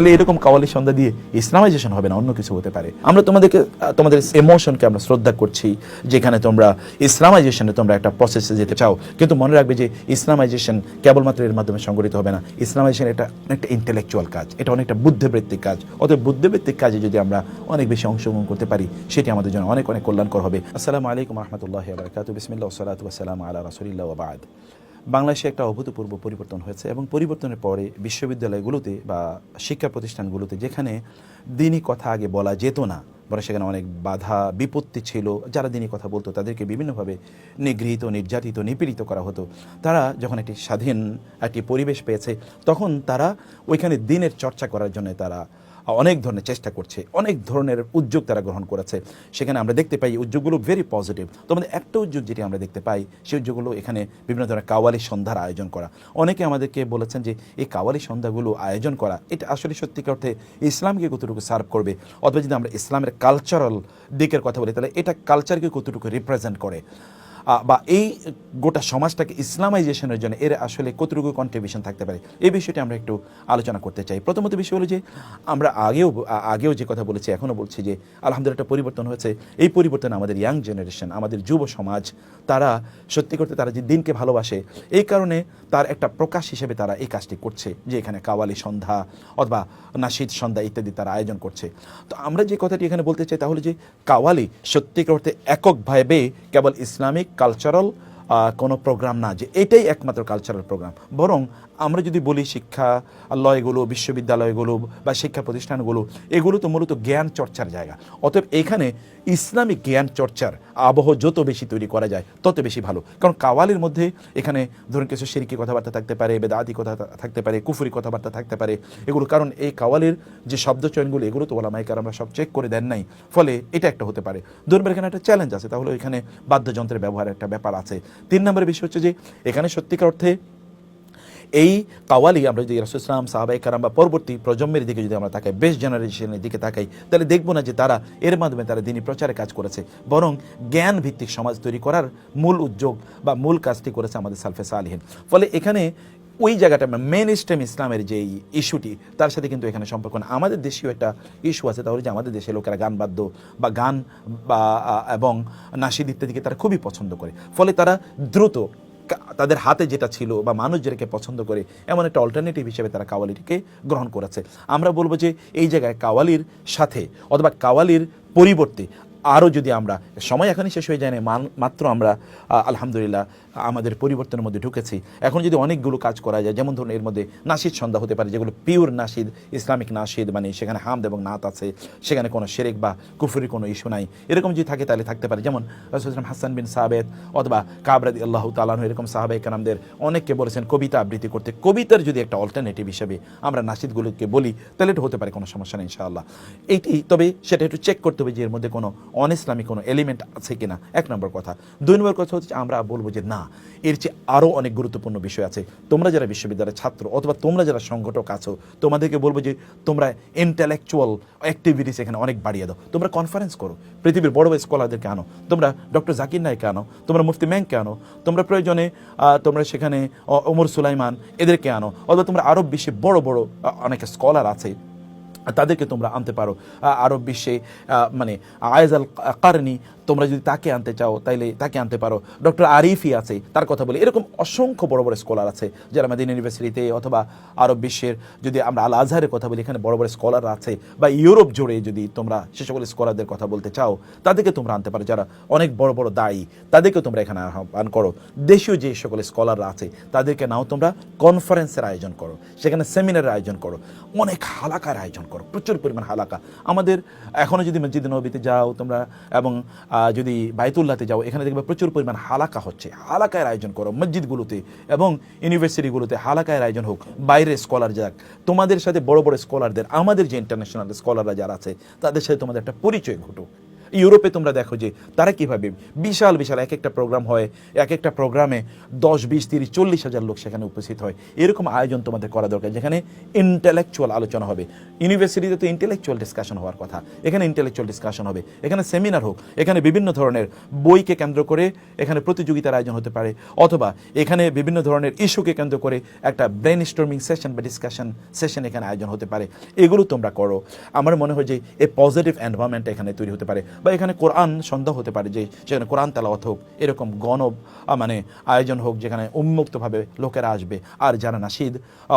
তাহলে এরকম কাওয়ালি সন্ধ্যা দিয়ে ইসলামাইজেশন হবে না, অন্য কিছু হতে পারে। আমরা তোমাদেরকে তোমাদের ইমোশনকে আমরা শ্রদ্ধা করছি, যেখানে তোমরা ইসলামাইজেশনে তোমরা একটা প্রসেসে যেতে চাও। কিন্তু মনে রাখবে যে ইসলামাইজেশন কেবলমাত্র এর মাধ্যমে সংগঠিত হবে না। ইসলামাইজেশন এটা অনেকটা ইন্টেলেকচুয়াল কাজ, এটা অনেকটা বুদ্ধিবৃত্তিক কাজ। অতএব বুদ্ধিবৃত্তিক কাজে যদি আমরা অনেক বেশি অংশগ্রহণ করতে পারি, সেটি আমাদের জন্য অনেক অনেক কল্যাণকর হবে। আসসালামু আলাইকুম রহমতুল্লাহ বারকাত বিসমিল্লাহ সালাতু আসসালাম আলা রাসুলিল্লাহ বাদ। বাংলাদেশে একটা অভূতপূর্ব পরিবর্তন হয়েছে এবং পরিবর্তনের পরে বিশ্ববিদ্যালয়গুলোতে বা শিক্ষা প্রতিষ্ঠানগুলোতে যেখানে দিনই কথা আগে বলা যেত না, বরং সেখানে অনেক বাধা, বিপত্তি ছিল, যারা দিনই কথা বলতো তাদেরকে বিভিন্নভাবে নিগৃহীত, নির্যাতিত, নিপীড়িত করা হতো। তারা যখন একটি স্বাধীন একটি পরিবেশ পেয়েছে, তখন তারা ওইখানে দিনের চর্চা করার জন্য তারা অনেক ধরনের চেষ্টা করছে, অনেক ধরনের উদ্যোগ তারা গ্রহণ করেছে। সেখানে আমরা দেখতে পাই উদ্যোগগুলো ভেরি পজিটিভ তোমাদের একটা উদ্যোগ যেটি আমরা দেখতে পাই, সেই উদ্যোগগুলো এখানে বিভিন্ন ধরনের কাওয়ালি সন্ধ্যার আয়োজন করা। অনেকে আমাদেরকে বলেছেন যে এই কাওয়ালি সন্ধ্যাগুলো আয়োজন করা, এটা আসলে সত্যিকার অর্থে ইসলামকে কতটুকু সার্ভ করবে? অথবা যদি আমরা ইসলামের কালচারাল দিকের কথা বলি, তাহলে এটা কালচারকে কতটুকু রিপ্রেজেন্ট করে? বা এই গোটা সমাজটাকে ইসলামাইজেশনের জন্য এর আসলে কতটুকু কন্ট্রিবিউশন থাকতে পারে এই বিষয়টি আমরা একটু আলোচনা করতে চাই। প্রথমত বিষয় হলো যে, আমরা আগেও আগেও যে কথা বলেছি এখনও বলছি যে, আলহামদুলিল্লাহ একটা পরিবর্তন হয়েছে। এই পরিবর্তন আমাদের ইয়াং জেনারেশন আমাদের যুব সমাজ, তারা সত্যি করতে তারা যে দিনকে ভালোবাসে, এই কারণে তার একটা প্রকাশ হিসেবে তারা এই কাজটি করছে, যে এখানে কাওয়ালি সন্ধ্যা অথবা নাসিদ সন্ধ্যা ইত্যাদি তারা আয়োজন করছে। তো আমরা যে কথাটি এখানে বলতে চাই তাহলে যে, কাওয়ালি সত্যিকার অর্থে এককভাবে কেবল ইসলামিক কালচারাল কোনো প্রোগ্রাম না যে এটাই একমাত্র কালচারাল প্রোগ্রাম বরং আমরা যদি বলি শিক্ষা লয়গুলো, বিশ্ববিদ্যালয়গুলো বা শিক্ষা প্রতিষ্ঠানগুলো, এগুলো তো মূলত জ্ঞান চর্চার জায়গা। অতএব এখানে ইসলামিক জ্ঞান চর্চার আবহ যত বেশি তৈরি করা যায়, তত বেশি ভালো। কারণ কাওয়ালির মধ্যে এখানে ধরুন কিছু সিরিকি কথাবার্তা থাকতে পারে, বেদাতি কথা থাকতে পারে, কুফুরি কথাবার্তা থাকতে পারে এগুলো। কারণ এই কাওয়ালির যে শব্দ চয়নগুলো, এগুলো তো ওলামাইকার আমরা সব চেক করে দেন নাই। ফলে এটা একটা হতে পারে। ধরুন এখানে একটা চ্যালেঞ্জ আছে, তাহলে এখানে বাদ্যযন্ত্রের ব্যবহার একটা ব্যাপার আছে। তিন নম্বরের বিষয় হচ্ছে যে, এখানে সত্যিকার অর্থে এই কাওয়ালি, আমরা যদি রাসুসলাম সাহাবাই কারাম বা পরবর্তী প্রজন্মের দিকে যদি আমরা তাকাই বেস্ট জেনারেশনের দিকে তাকাই, তাহলে দেখব না যে তারা এর মাধ্যমে তারা দিনী প্রচারে কাজ করেছে, বরং জ্ঞান ভিত্তিক সমাজ তৈরি করার মূল উদ্যোগ বা মূল কাজটি করেছে আমাদের সালফে আলহীন ফলে এখানে ওই জায়গাটা মেন স্ট্রিম ইসলামের যে ইস্যুটি তার সাথে কিন্তু এখানে সম্পর্ক না। আমাদের দেশীয় একটা ইস্যু আছে, তাহলে যে আমাদের দেশের লোকেরা গান বাদ্য বা গান বা এবং নাসিদ ইত্যাদিকে তারা খুবই পছন্দ করে। ফলে তারা দ্রুত তাদের হাতে যেটা ছিল বা মানুষ যেটাকে পছন্দ করে, এমন একটা অল্টারনেটিভ হিসেবে তারা কাওয়ালিটিকে গ্রহণ করেছে। আমরা বলব যে এই জায়গায় কাওয়ালির সাথে অথবা কাওয়ালির পরিবর্তে আরও যদি আমরা, সময় এখনই শেষ হয়ে যায় না মাত্র আমরা আলহামদুলিল্লাহ, আমাদের পরিবর্তনের মধ্যে ঢুকেছি। এখন যদি অনেকগুলো কাজ করা যায়, যেমন ধরুন এর মধ্যে নাসিদ সন্ধ্যা হতে পারে, যেগুলো পিওর নাসিদ, ইসলামিক নাসিদ মানে সেখানে হামদ এবং নাত আছে, সেখানে কোনো শেরেক বা কুফুরি কোনো ইস্যু নাই, এরকম যদি থাকে তাহলে থাকতে পারে। যেমন রসুলাম হাসান বিন সাবেদ অথবা কাবরাদি আল্লাহ তালাহ এরকম সাহাবাই কালামদের অনেককে বলেছেন কবিতা আবৃত্তি করতে। কবিতার যদি একটা অল্টারনেটিভ হিসেবে আমরা নাসিদগুলোকে বলি, তাহলে এটা হতে পারে কোনো সমস্যা নেই ইনশাআল্লাহ। এইটি তবে সেটা একটু চেক করতে হবে যে এর মধ্যে কোনো অন কোনো এলিমেন্ট আছে কিনা? এক নম্বর কথা। দুই নম্বর কথা হচ্ছে আমরা বলব যে না, এর চেয়ে আরও অনেক গুরুত্বপূর্ণ বিষয় আছে। তোমরা যারা বিশ্ববিদ্যালয়ের ছাত্র অথবা তোমরা যারা সংগঠক আছো, তোমাদেরকে বলব যে তোমরা ইন্টেলেকচুয়াল অ্যাক্টিভিটিস এখানে অনেক বাড়িয়ে দাও। তোমরা কনফারেন্স করো, পৃথিবীর বড় বড় স্কলারদেরকে আনো। তোমরা ডক্টর জাকির নাইকে আনো, তোমরা মুফতি ম্যাংকে আনো, তোমরা প্রয়োজনে তোমরা সেখানে ওমর সুলাইমান এদেরকে আনো, অথবা তোমরা আরব বিশ্বে বড় বড় অনেক স্কলার আছে। তাদেরকে তোমরা আনতে পারো। আরব বিশ্বে মানে আয়েজ আল কারনি, তোমরা যদি তাকে আনতে চাও, তাইলে তাকে আনতে পারো। ডক্টর আরিফি আছে, তার কথা বলি। এরকম অসংখ্য বড় বড় স্কলার আছে, যারা আমাদের ইউনিভার্সিটিতে অথবা আরব বিশ্বের, যদি আমরা আল আজহারের কথা বলি, এখানে বড় বড় স্কলার আছে, বা ইউরোপ জুড়ে যদি তোমরা সে সকল স্কলারদের কথা বলতে চাও, তাদেরকে তোমরা আনতে পারো, যারা অনেক বড় বড় দায়ী। তাদেরকেও তোমরা এখানে আহ্বান করো। দেশীয় যে সকল স্কলাররা আছে, তাদেরকে নাও তোমরা কনফারেন্সের আয়োজন করো, সেখানে সেমিনারের আয়োজন করো। অনেক হালাকার আয়োজন করো। প্রচুর পরিমাণ হালাকা। আমাদের এখনও যদি মসজিদ নবীতে যাও তোমরা, এবং যদি বাইতুল্লাতে যাও, এখানে দেখবে প্রচুর পরিমাণ হালাকা হচ্ছে। হালাকায়ের আয়োজন করো মসজিদগুলোতে এবং ইউনিভার্সিটিগুলোতে হালাকায় আয়োজন হোক। বাইরে স্কলার যাক, তোমাদের সাথে বড় বড় স্কলারদের আমাদের যে ইন্টারন্যাশনাল স্কলাররা যারা আছে, তাদের সাথে তোমাদের একটা পরিচয় ঘটুক। ইউরোপে তোমরা দেখো যে তারা কীভাবে বিশাল বিশাল এক একটা প্রোগ্রাম হয়। এক একটা প্রোগ্রামে দশ, বিশ, তিরিশ, চল্লিশ হাজার লোক সেখানে উপস্থিত হয়। এরকম আয়োজন তোমাদের করা দরকার, যেখানে ইন্টেলেকচুয়াল আলোচনা হবে। ইউনিভার্সিটিতে তো ইন্টেলেকচুয়াল ডিসকাশন হওয়ার কথা। এখানে ইন্টেলেকচুয়াল ডিসকাশন হবে। এখানে সেমিনার হোক। এখানে বিভিন্ন ধরনের বইকে কেন্দ্র করে এখানে প্রতিযোগিতার আয়োজন হতে পারে। অথবা এখানে বিভিন্ন ধরনের ইস্যুকে কেন্দ্র করে একটা ব্রেন স্টর্মিং সেশন বা ডিসকাশন সেশন এখানে আয়োজন হতে পারে। এগুলো তোমরা করো। আমার মনে হয় যে এ পজিটিভ এনভায়রনমেন্ট এখানে তৈরি হতে পারে। বা এখানে কোরআন সন্ধ্যা হতে পারে যে সেখানে কোরআন তেলাওয়াত হোক এরকম গণ আহ, মানে আয়োজন হোক যেখানে উন্মুক্তভাবে লোকেরা আসবে। আর যারা নাসিদ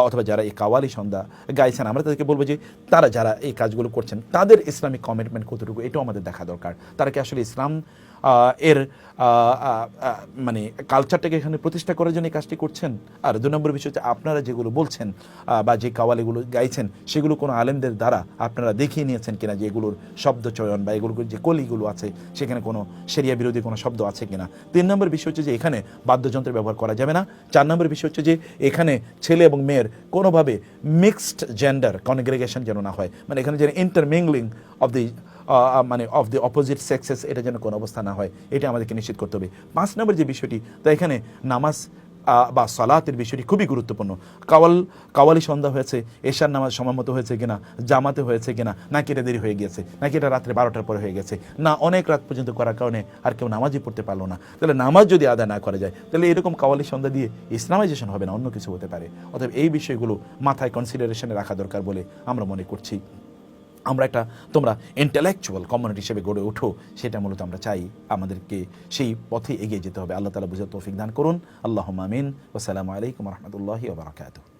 অথবা যারা এই কাওয়ালি সন্ধ্যা গাইছেন আমরা তাদেরকে বলব যে তারা যারা এই কাজগুলো করছেন তাদের ইসলামিক কমিটমেন্ট কতটুকু এটাও আমাদের দেখা দরকার। তারা কি আসলে ইসলাম এর মানে কালচারটাকে এখানে প্রতিষ্ঠা করার জন্য এই কাজটি করছেন? আর দু নম্বর বিষয় হচ্ছে আপনারা যেগুলো বলছেন বা যে কাওয়ালিগুলো গাইছেন সেগুলো কোনো আলেমদের দ্বারা আপনারা দেখিয়ে নিয়েছেন কিনা যে এগুলোর শব্দ চয়ন বা এগুলোর যে কলিগুলো আছে, সেখানে কোনো সেরিয়া বিরোধী কোনো শব্দ আছে কিনা। তিন নম্বর বিষয় হচ্ছে যে এখানে বাদ্যযন্ত্রের ব্যবহার করা যাবে না। চার নম্বর বিষয় হচ্ছে যে এখানে ছেলে এবং মেয়ের কোনোভাবে মিক্সড জেন্ডার কনগ্রেগেশন যেন না হয়। মানে এখানে যেন ইন্টারমিংলিং অফ দি মানে অফ দি অপোজিট সেক্সেস এটা যেন কোনো অবস্থা না হয়। এটা আমাদেরকে নিশ্চিত করতে হবে। পাঁচ নম্বর যে বিষয়টি, তা এখানে নামাজ বা সালাতের বিষয়টি খুবই গুরুত্বপূর্ণ। কাওয়াল, কাওয়ালি সন্ধ্যা হয়েছে, এশার নামাজ সময় হয়েছে কিনা, জামাতে হয়েছে কিনা, নাকি এটা দেরি হয়ে গিয়েছে, নাকি এটা রাত্রে বারোটার পরে হয়ে গেছে, না, অনেক রাত পর্যন্ত করার কারণে আর কেউ নামাজই পড়তে পারল না। তাহলে নামাজ যদি আদায় না করা যায়, তাহলে এরকম কাওয়ালি সন্ধ্যা দিয়ে ইসলামাইজেশন হবে না, অন্য কিছু হতে পারে। অতএব এই বিষয়গুলো মাথায় কনসিডারেশনে রাখা দরকার বলে আমরা মনে করছি। আমরা একটা, তোমরা ইন্টেলেকচুয়াল কমিউনিটি হিসেবে গড়ে ওঠো, সেটা মূলত আমরা চাই আমাদেরকে সেই পথে এগিয়ে যেতে হবে। আল্লাহ তালা বুঝে তৌফিক দান করুন। আল্লাহ মামিন ওসালামু আলাইকুম রহমতুল্লাহি ওবরাকাতুহ